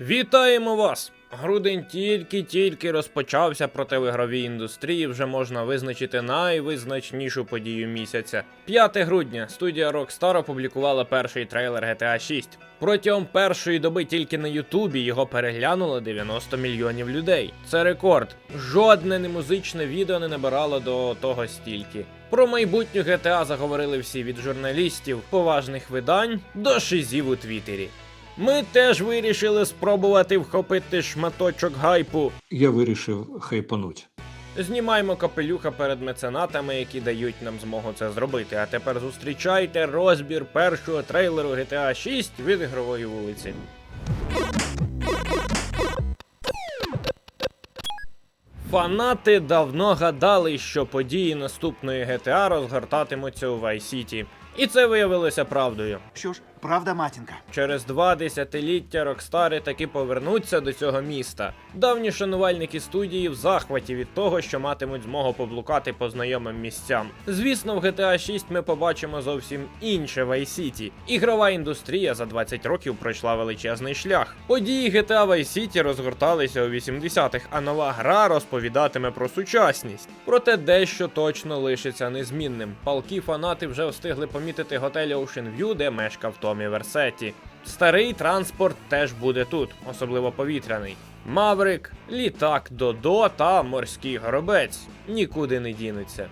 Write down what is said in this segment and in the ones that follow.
Вітаємо вас! Грудень тільки-тільки розпочався, проте в ігровій індустрії вже можна визначити найвизначнішу подію місяця. 5 грудня студія Rockstar опублікувала перший трейлер GTA 6. Протягом першої доби тільки на Ютубі його переглянуло 90 мільйонів людей. Це рекорд. Жодне немузичне відео не набирало до того стільки. Про майбутню GTA заговорили всі від журналістів, поважних видань до шизів у Твіттері. Ми теж вирішили спробувати вхопити шматочок гайпу. Я вирішив хайпануть. Знімаємо капелюха перед меценатами, які дають нам змогу це зробити. А тепер зустрічайте розбір першого трейлеру GTA 6 від ігрової вулиці. Фанати давно гадали, що події наступної GTA розгортатимуться у Vice City. І це виявилося правдою. Що ж, правда, матінка? Через два десятиліття Рокстари таки повернуться до цього міста. Давні шанувальники студії в захваті від того, що матимуть змогу поблукати по знайомим місцям. Звісно, в GTA 6 ми побачимо зовсім інше Vice City. Ігрова індустрія за 20 років пройшла величезний шлях. Події GTA Vice City розгорталися у 80-х, а нова гра розповідатиме про сучасність. Проте дещо точно лишиться незмінним. Палки фанати вже встигли помітити готель Ocean View, де мешкав Томі Версеті. Старий транспорт теж буде тут, особливо повітряний. Маврик, літак Додо та морський горобець нікуди не дінуться.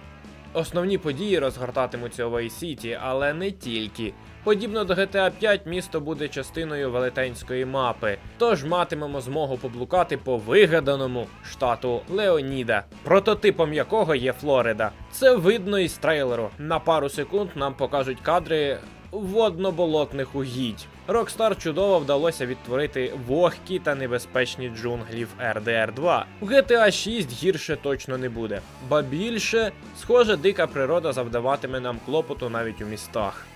Основні події розгортатимуться у Vice але не тільки. Подібно до GTA 5, місто буде частиною велетенської мапи, тож матимемо змогу поблукати по вигаданому штату Леоніда, прототипом якого є Флорида. Це видно із трейлеру. На пару секунд нам покажуть кадри водно-болотних угідь. Rockstar чудово вдалося відтворити вогкі та небезпечні джунглі в RDR 2. В GTA 6 гірше точно не буде, ба більше, схоже, дика природа завдаватиме нам клопоту навіть у містах.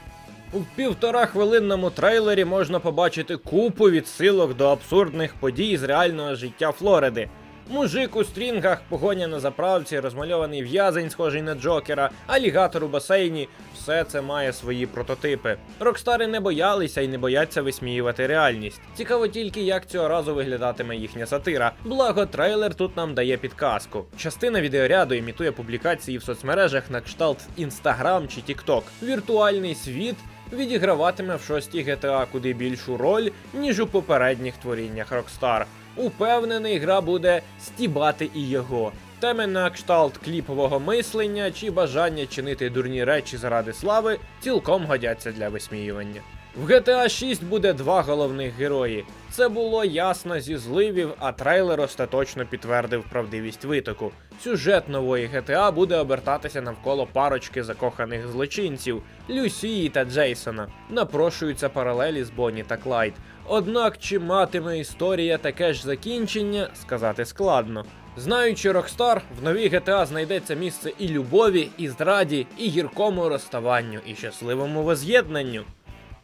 У півтора хвилинному трейлері можна побачити купу відсилок до абсурдних подій з реального життя Флориди. Мужик у стрінгах, погоня на заправці, розмальований в'язень, схожий на Джокера, алігатор у басейні все це має свої прототипи. Рокстари не боялися і не бояться висміювати реальність. Цікаво тільки, як цього разу виглядатиме їхня сатира. Благо, трейлер тут нам дає підказку. Частина відеоряду імітує публікації в соцмережах на кшталт Instagram чи TikTok. Віртуальний світ відіграватиме в шостій GTA куди більшу роль, ніж у попередніх творіннях Rockstar. Упевнений, гра буде стібати і його. Теми на кшталт кліпового мислення чи бажання чинити дурні речі заради слави цілком годяться для висміювання. В GTA 6 буде два головних герої. Це було ясно зі зливів, а трейлер остаточно підтвердив правдивість витоку. Сюжет нової GTA буде обертатися навколо парочки закоханих злочинців Люсії та Джейсона. Напрошуються паралелі з Бонні та Клайд. Однак, чи матиме історія таке ж закінчення, сказати складно. Знаючи Rockstar, в новій GTA знайдеться місце і любові, і зраді, і гіркому розставанню, і щасливому воз'єднанню.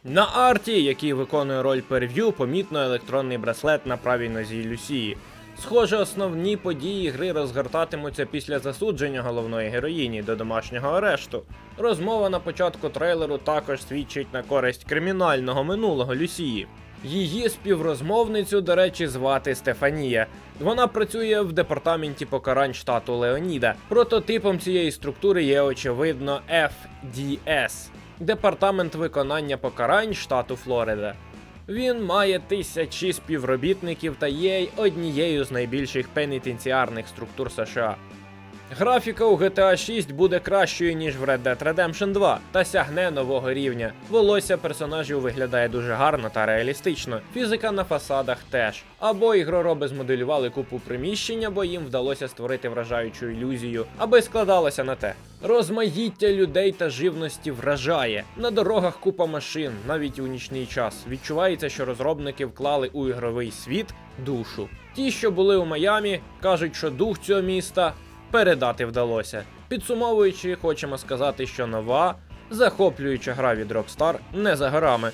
На арті, який виконує роль перв'ю, помітно електронний браслет на правій нозі Люсії. Схоже, основні події гри розгортатимуться після засудження головної героїні до домашнього арешту. Розмова на початку трейлеру також свідчить на користь кримінального минулого Люсії. Її співрозмовницю, до речі, звати Стефанія. Вона працює в департаменті покарань штату Леоніда. Прототипом цієї структури є очевидно FDS – департамент виконання покарань штату Флорида. Він має тисячі співробітників та є однією з найбільших пенітенціарних структур США. Графіка у GTA 6 буде кращою, ніж в Red Dead Redemption 2, та сягне нового рівня. Волосся персонажів виглядає дуже гарно та реалістично. Фізика на фасадах теж. Або ігророби змоделювали купу приміщення, бо їм вдалося створити вражаючу ілюзію, аби складалося на те. Розмаїття людей та живності вражає. На дорогах купа машин, навіть у нічний час. Відчувається, що розробники вклали у ігровий світ душу. Ті, що були у Майамі, кажуть, що дух цього міста передати вдалося. Підсумовуючи, хочемо сказати, що нова, захоплююча гра від Rockstar не за горами.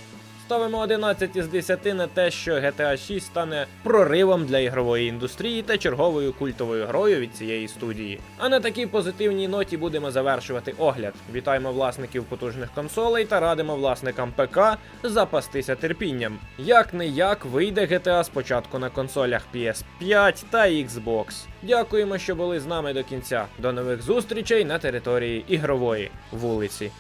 Ставимо 11 із 10 на те, що GTA 6 стане проривом для ігрової індустрії та черговою культовою грою від цієї студії. А на такій позитивній ноті будемо завершувати огляд. Вітаємо власників потужних консолей та радимо власникам ПК запастися терпінням. Як не як вийде GTA спочатку на консолях PS5 та Xbox. Дякуємо, що були з нами до кінця. До нових зустрічей на території ігрової вулиці.